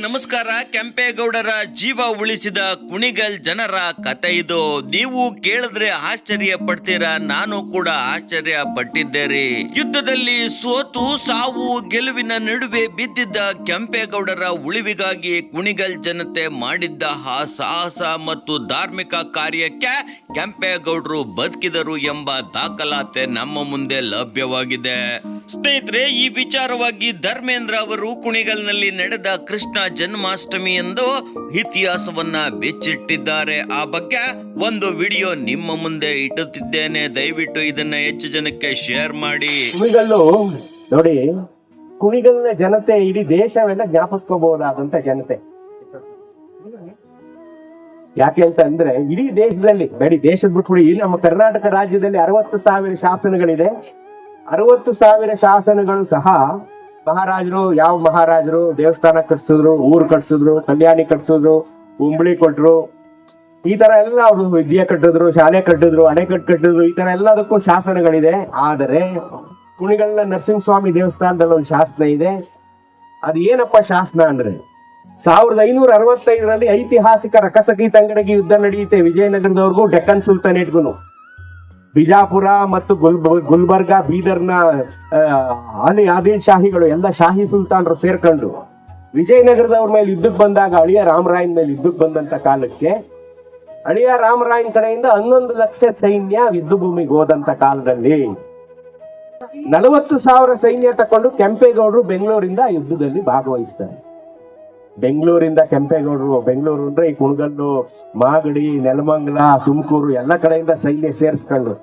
ನಮಸ್ಕಾರ. ಕೆಂಪೇಗೌಡರ ಜೀವ ಉಳಿಸಿದ ಕುಣಿಗಲ್ ಜನರ ಕತೆ ಇದು. ನೀವು ಕೇಳಿದ್ರೆ ಆಶ್ಚರ್ಯ ಪಡ್ತೀರಾ, ನಾನು ಕೂಡ ಆಶ್ಚರ್ಯ ಪಟ್ಟಿದ್ದೇರಿ. ಯುದ್ಧದಲ್ಲಿ ಸೋತು, ಸಾವು, ಗೆಲುವಿನ ನಡುವೆ ಬಿದ್ದಿದ್ದ ಕೆಂಪೇಗೌಡರ ಉಳಿವಿಗಾಗಿ ಕುಣಿಗಲ್ ಜನತೆ ಮಾಡಿದ್ದ ಆ ಸಾಹಸ ಮತ್ತು ಧಾರ್ಮಿಕ ಕಾರ್ಯಕ್ಕೆ ಕೆಂಪೇಗೌಡರು ಬದುಕಿದರು ಎಂಬ ದಾಖಲಾತಿ ನಮ್ಮ ಮುಂದೆ ಲಭ್ಯವಾಗಿದೆ. ಸ್ನೇಹಿತರೆ, ಈ ವಿಚಾರವಾಗಿ ಧರ್ಮೇಂದ್ರ ಅವರು ಕುಣಿಗಲ್ನಲ್ಲಿ ನಡೆದ ಕೃಷ್ಣ ಜನ್ಮಾಷ್ಟಮಿ ಎಂದು ಇತಿಹಾಸವನ್ನ ಬಿಚ್ಚಿಟ್ಟಿದ್ದಾರೆ. ಆ ಬಗ್ಗೆ ಒಂದು ವಿಡಿಯೋ ನಿಮ್ಮ ಮುಂದೆ ಇಟ್ಟುತ್ತಿದ್ದೇನೆ ದಯವಿಟ್ಟು ಇದನ್ನ ಹೆಚ್ಚು ಜನಕ್ಕೆ ಶೇರ್ ಮಾಡಿ. ಕುಣಿಗಲ್ಲು, ನೋಡಿ, ಕುಣಿಗಲ್ನ ಜನತೆ ಇಡೀ ದೇಶವೆಲ್ಲ ಜ್ಞಾಪಿಸ್ಕೋಬಹುದಾದಂತ ಜನತೆ. ಯಾಕೆ ಅಂತ ಅಂದ್ರೆ, ಇಡೀ ದೇಶದಲ್ಲಿ ಬೇಡಿ ದೇಶದ ಬಿಟ್ಬಿಡಿ ನಮ್ಮ ಕರ್ನಾಟಕ ರಾಜ್ಯದಲ್ಲಿ ಅರವತ್ತು ಸಾವಿರ ಶಾಸನಗಳಿದೆ. ಅರವತ್ತು ಸಾವಿರ ಶಾಸನಗಳು ಸಹ ಮಹಾರಾಜರು, ಯಾವ ಮಹಾರಾಜರು, ದೇವಸ್ಥಾನ ಕಟ್ಸಿದ್ರು, ಊರು ಕಟ್ಸಿದ್ರು, ಕಲ್ಯಾಣಿ ಕಟ್ಸಿದ್ರು ಉಂಬಳಿ ಕೊಟ್ರು. ಈ ತರ ಎಲ್ಲ ಅವರು ವಿದ್ಯೆ ಕಟ್ಟಿದ್ರು, ಶಾಲೆ ಕಟ್ಟಿದ್ರು ಅಣೆಕಟ್ಟು ಕಟ್ಟಿದ್ರು, ಈ ತರ ಎಲ್ಲದಕ್ಕೂ ಶಾಸನಗಳಿದೆ. ಆದರೆ ಕುಣಿಗಲ್ನ ನರಸಿಂಹಸ್ವಾಮಿ ದೇವಸ್ಥಾನದಲ್ಲಿ ಒಂದು ಶಾಸನ ಇದೆ. ಅದು ಏನಪ್ಪ ಶಾಸನ ಅಂದ್ರೆ, ಸಾವಿರದ ಐನೂರ ಅರವತ್ತೈದರಲ್ಲಿ ಐತಿಹಾಸಿಕ ರಕಸಕಿ ತಂಗಡಗಿ ಯುದ್ಧ ನಡೆಯುತ್ತೆ ವಿಜಯನಗರದವ್ರಿಗೂ ಡೆಕ್ಕನ್ ಸುಲ್ತಾನೇಟ್ಗುನು. ಬಿಜಾಪುರ ಮತ್ತು ಗುಲ್ ಗುಲ್ಬರ್ಗ, ಬೀದರ್ನ ಅಲಿ ಆದಿಲ್ ಶಾಹಿಗಳು ಎಲ್ಲ ಶಾಹಿ ಸುಲ್ತಾನರು ಸೇರ್ಕೊಂಡ್ರು. ವಿಜಯನಗರದವ್ರ ಮೇಲೆ ಯುದ್ಧಕ್ಕೆ ಬಂದಾಗ ಅಳಿಯ ರಾಮರಾಯನ್ ಮೇಲೆ ಯುದ್ಧಕ್ಕೆ ಬಂದಂತ ಕಾಲಕ್ಕೆ ಅಳಿಯ ರಾಮರಾಯನ್ ಕಡೆಯಿಂದ ಹನ್ನೊಂದು ಲಕ್ಷ ಸೈನ್ಯ ಯುದ್ಧ ಭೂಮಿಗೆ ಹೋದಂತ ಕಾಲದಲ್ಲಿ ನಲವತ್ತು ಸಾವಿರ ಸೈನ್ಯ ತಕೊಂಡು ಕೆಂಪೇಗೌಡರು ಬೆಂಗಳೂರಿಂದ ಯುದ್ಧದಲ್ಲಿ ಭಾಗವಹಿಸ್ತಾರೆ. ಬೆಂಗಳೂರಿಂದ ಕೆಂಪೇಗೌಡರು, ಬೆಂಗಳೂರು ಅಂದ್ರೆ ಈ ಕುಣಗಲ್ಲು, ಮಾಗಡಿ, ನೆಲಮಂಗಲ, ತುಮಕೂರು ಎಲ್ಲ ಕಡೆಯಿಂದ ಸೈನ್ಯ ಸೇರಿಸ್ಕೊಂಡ್ರು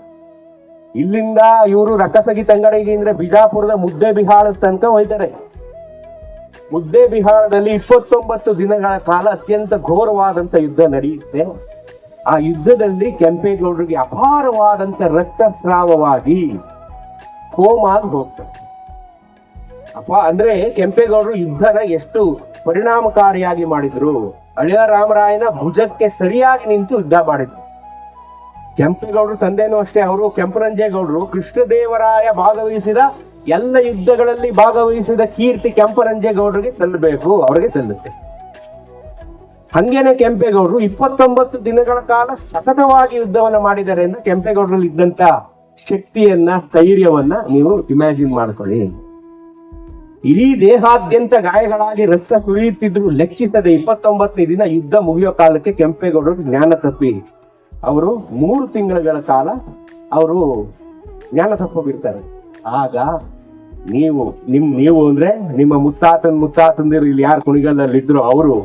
ಇಲ್ಲಿಂದ ಇವರು ರಕ್ಕಸಗಿ ತಂಗಡಿಗೆ ಅಂದ್ರೆ ಬಿಜಾಪುರದ ಮುದ್ದೆ ಬಿಹಾಳದ ತನಕ ಹೋಯ್ತಾರೆ. ಮುದ್ದೆ ಬಿಹಾಳದಲ್ಲಿ ಇಪ್ಪತ್ತೊಂಬತ್ತು ದಿನಗಳ ಕಾಲ ಅತ್ಯಂತ ಘೋರವಾದಂತ ಯುದ್ಧ ನಡೆಯುತ್ತೆ. ಆ ಯುದ್ಧದಲ್ಲಿ ಕೆಂಪೇಗೌಡರಿಗೆ ಅಪಾರವಾದಂತ ರಕ್ತಸ್ರಾವವಾಗಿ ಕೋಮಾಗಿ ಹೋಗ್ತಾರೆ ಅಪ್ಪ ಅಂದ್ರೆ ಕೆಂಪೇಗೌಡರು ಯುದ್ಧನ ಎಷ್ಟು ಪರಿಣಾಮಕಾರಿಯಾಗಿ ಮಾಡಿದ್ರು. ಅಳಿಯ ರಾಮರಾಯನ ಭುಜಕ್ಕೆ ಸರಿಯಾಗಿ ನಿಂತು ಯುದ್ಧ ಮಾಡಿದ್ರು. ಕೆಂಪೇಗೌಡರು ತಂದೆನೂ ಅಷ್ಟೇ, ಅವರು ಕೆಂಪರಂಜೇಗೌಡರು ಕೃಷ್ಣದೇವರಾಯ ಭಾಗವಹಿಸಿದ ಎಲ್ಲ ಯುದ್ಧಗಳಲ್ಲಿ ಭಾಗವಹಿಸಿದ ಕೀರ್ತಿ ಕೆಂಪರಂಜೇಗೌಡರಿಗೆ ಸಲ್ಲಬೇಕು, ಅವರಿಗೆ ಸಲ್ಲುತ್ತೆ. ಹಂಗೇನೆ ಕೆಂಪೇಗೌಡರು ಇಪ್ಪತ್ತೊಂಬತ್ತು ದಿನಗಳ ಕಾಲ ಸತತವಾಗಿ ಯುದ್ಧವನ್ನು ಮಾಡಿದ್ದಾರೆ ಎಂದು ಕೆಂಪೇಗೌಡರಲ್ಲಿ ಇದ್ದಂತ ಶಕ್ತಿಯನ್ನ, ಸ್ಥೈರ್ಯವನ್ನ ನೀವು ಇಮ್ಯಾಜಿನ್ ಮಾಡ್ಕೊಳ್ಳಿ. ಇಡೀ ದೇಹಾದ್ಯಂತ ಗಾಯಗಳಾಗಿ ರಕ್ತ ಸುರಿಯುತ್ತಿದ್ರು ಲೆಕ್ಕಿಸದೆ ಇಪ್ಪತ್ತೊಂಬತ್ತನೇ ದಿನ ಯುದ್ಧ ಮುಗಿಯೋ ಕಾಲಕ್ಕೆ ಕೆಂಪೇಗೌಡರು ಜ್ಞಾನ ತಪ್ಪಿ. ಅವರು ಮೂರು ತಿಂಗಳ ಕಾಲ ಅವರು ಜ್ಞಾನ ತಪ್ಪೋಗಿರ್ತಾರೆ. ಆಗ ನೀವು ನಿಮ್ ನೀವು ಅಂದ್ರೆ ನಿಮ್ಮ ಮುತ್ತಾತನ್ ಮುತ್ತಾತಂದಿರು ಇಲ್ಲಿ ಯಾರು ಕುಣಿಗಲ್ಲಲ್ಲಿ ಇದ್ರು ಅವರು,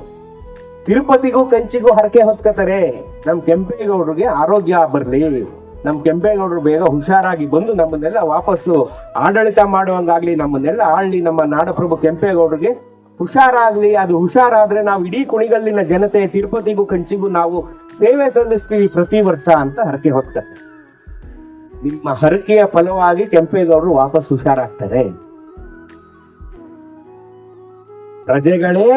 ತಿರುಪತಿಗೂ ಕಂಚಿಗೂ ಹರಕೆ ಹೊತ್ಕೋತಾರೆ. ನಮ್ ಕೆಂಪೇಗೌಡರಿಗೆ ಆರೋಗ್ಯ ಬರ್ಲಿ. ನಮ್ ಕೆಂಪೇಗೌಡರು ಬೇಗ ಹುಷಾರಾಗಿ ಬಂದು ನಮ್ಮನ್ನೆಲ್ಲ ವಾಪಸ್ಸು ಆಡಳಿತ ಮಾಡುವಂಗಾಗ್ಲಿ, ನಮ್ಮನ್ನೆಲ್ಲ ಆಳ್ಲಿ ನಮ್ಮ ನಾಡಪ್ರಭು ಕೆಂಪೇಗೌಡರಿಗೆ. ಹುಷಾರಾಗ್ಲಿ, ಅದು ಹುಷಾರಾದ್ರೆ ನಾವು ಇಡೀ ಕುಣಿಗಲ್ಲಿನ ಜನತೆ, ತಿರುಪತಿಗೂ ಕಂಚಿಗೂ ನಾವು ಸೇವೆ ಸಲ್ಲಿಸ್ತೀವಿ ಪ್ರತಿ ವರ್ಷ ಅಂತ ಹರಕೆ ಹೊತ್ತಾರೆ. ನಿಮ್ಮ ಹರಕೆಯ ಫಲವಾಗಿ ಕೆಂಪೇಗೌಡರು ವಾಪಸ್ ಹುಷಾರಾಗ್ತಾರೆ. ಪ್ರಜೆಗಳೇ,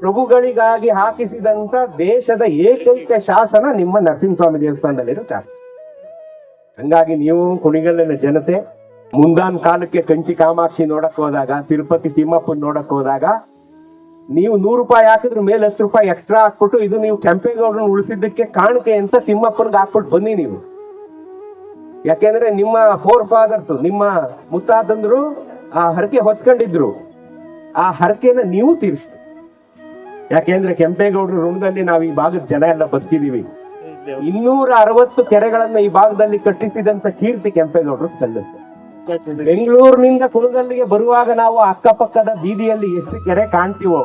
ಪ್ರಭುಗಳಿಗಾಗಿ ಹಾಕಿಸಿದಂತ ದೇಶದ ಏಕೈಕ ಶಾಸನ ನಿಮ್ಮ ನರಸಿಂಹಸ್ವಾಮಿ ದೇವಸ್ಥಾನದಲ್ಲಿರೋ ಶಾಸನ. ಹಂಗಾಗಿ ನೀವು ಕುಣಿಗಲ್ಲಿನ ಜನತೆ, ಮುಂದಾನ್ ಕಾಲಕ್ಕೆ ಕಂಚಿ ಕಾಮಾಕ್ಷಿ ನೋಡಕ್ ಹೋದಾಗ, ತಿರುಪತಿ ತಿಮ್ಮಪ್ಪನ ನೋಡಕ್ ಹೋದಾಗ, ನೀವು ನೂರು ರೂಪಾಯಿ ಹಾಕಿದ್ರ ಮೇಲೆ ಹತ್ತು ರೂಪಾಯಿ ಎಕ್ಸ್ಟ್ರಾ ಹಾಕ್ಬಿಟ್ಟು ಇದು ನೀವು ಕೆಂಪೇಗೌಡರನ್ನ ಉಳಿಸಿದ್ದಕ್ಕೆ ಕಾಣಿಕೆ ಅಂತ ತಿಮ್ಮಪ್ಪನ್ಗೆ ಹಾಕ್ಬಿಟ್ಟು ಬನ್ನಿ ನೀವು. ಯಾಕೆಂದ್ರೆ ನಿಮ್ಮ ಫೋರ್ ಫಾದರ್ಸ್ ನಿಮ್ಮ ಮುತ್ತಾತಂದ್ರು ಆ ಹರಕೆ ಹೊತ್ಕೊಂಡಿದ್ರು. ಆ ಹರಕೆನ ನೀವು ತೀರಿಸ್ತೀವಿ ಯಾಕೆಂದ್ರೆ ಕೆಂಪೇಗೌಡರು ಋಣದಲ್ಲಿ ನಾವು ಈ ಭಾಗದ ಜನ ಎಲ್ಲ ಬದುಕಿದೀವಿ. ಇನ್ನೂರ ಅರವತ್ತು ಕೆರೆಗಳನ್ನ ಈ ಭಾಗದಲ್ಲಿ ಕಟ್ಟಿಸಿದಂತ ಕೀರ್ತಿ ಕೆಂಪೇಗೌಡರು ಸಲ್ಲುತ್ತೆ ಬೆಂಗಳೂರಿನಿಂದ ಕುಳಗಲ್ಲಿಗೆ ಬರುವಾಗ ನಾವು ಅಕ್ಕಪಕ್ಕದ ಬೀದಿಯಲ್ಲಿ ಎಷ್ಟು ಕೆರೆ ಕಾಣ್ತೀವೋ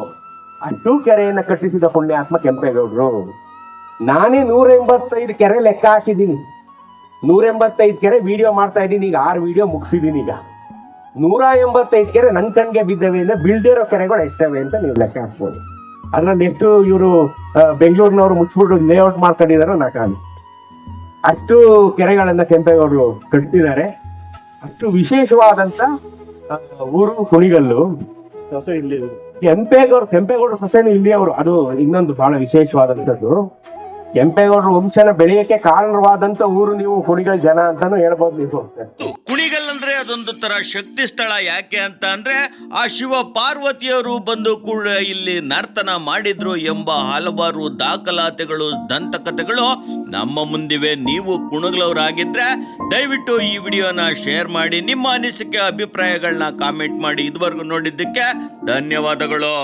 ಅಷ್ಟು ಕೆರೆಯನ್ನ ಕಟ್ಟಿಸಿದ ಪುಣ್ಯಾತ್ಮ ಕೆಂಪೇಗೌಡರು. ನಾನೇ ನೂರ ಎಂಬತ್ತೈದು ಕೆರೆ ಲೆಕ್ಕ ಹಾಕಿದ್ದೀನಿ. ನೂರ ಎಂಬತ್ತೈದು ಕೆರೆ ವಿಡಿಯೋ ಮಾಡ್ತಾ ಇದ್ದೀನಿ ಈಗ ಆರು ವಿಡಿಯೋ ಮುಗಿಸಿದ್ದೀನಿ ಈಗ. ನೂರ ಎಂಬತ್ತೈದು ಕೆರೆ ನನ್ನ ಕಣ್ಗೆ ಬಿದ್ದವೆ ಅಂದ್ರೆ ಬೀಳ್ದಿರೋ ಕೆರೆಗಳು ಎಷ್ಟವೆ ಅಂತ ನೀವು ಲೆಕ್ಕ ಹಾಕ್ಬೋದು. ಅದ್ರಲ್ಲಿ ಎಷ್ಟು ಇವರು ಬೆಂಗಳೂರಿನವರು ಮುಚ್ಚಿಬಿಟ್ಟು ಲೇಔಟ್ ಮಾಡ್ಕೊಂಡಿದಾರೋ ನಾ ಕಾಣಿ. ಅಷ್ಟು ಕೆರೆಗಳನ್ನ ಕೆಂಪೇಗೌಡರು ಕಟ್ಟಿದ್ದಾರೆ ಅಷ್ಟು ವಿಶೇಷವಾದಂತ ಊರು ಕುಣಿಗಲ್ಲು. ಇಲ್ಲಿ ಕೆಂಪೇಗೌಡ ಕೆಂಪೇಗೌಡರ ಸೊಸೆನು ಇಲ್ಲಿಯವರು. ಅದು ಇನ್ನೊಂದು ಬಹಳ ವಿಶೇಷವಾದಂಥದ್ದು. ಕೆಂಪೇಗೌಡರ ವಂಶನ ಬೆಳೆಯಕ್ಕೆ ಕಾರಣವಾದಂತ ಊರು ನೀವು ಕುಣಿಗಲ್ ಜನ ಅಂತಾನು ಹೇಳ್ಬೋದು ನೀವು. ಅದೊಂದು ತರ ಶಕ್ತಿ ಸ್ಥಳ ಯಾಕೆ ಅಂತ ಅಂದ್ರೆ ಆ ಶಿವ ಪಾರ್ವತಿಯವರು ಬಂದು ಕೂಡ ಇಲ್ಲಿ ನರ್ತನ ಮಾಡಿದ್ರು ಎಂಬ ಹಲವಾರು ದಾಖಲಾತಿಗಳು, ದಂತಕಥೆಗಳು ನಮ್ಮ ಮುಂದಿವೆ. ನೀವು ಕುಣಗಲವರಾಗಿದ್ರೆ ದಯವಿಟ್ಟು ಈ ವಿಡಿಯೋನ ಶೇರ್ ಮಾಡಿ. ನಿಮ್ಮ ಅನಿಸಿಕೆ ಅಭಿಪ್ರಾಯಗಳನ್ನ ಕಾಮೆಂಟ್ ಮಾಡಿ. ಇದುವರೆಗೂ ನೋಡಿದ್ದಕ್ಕೆ ಧನ್ಯವಾದಗಳು.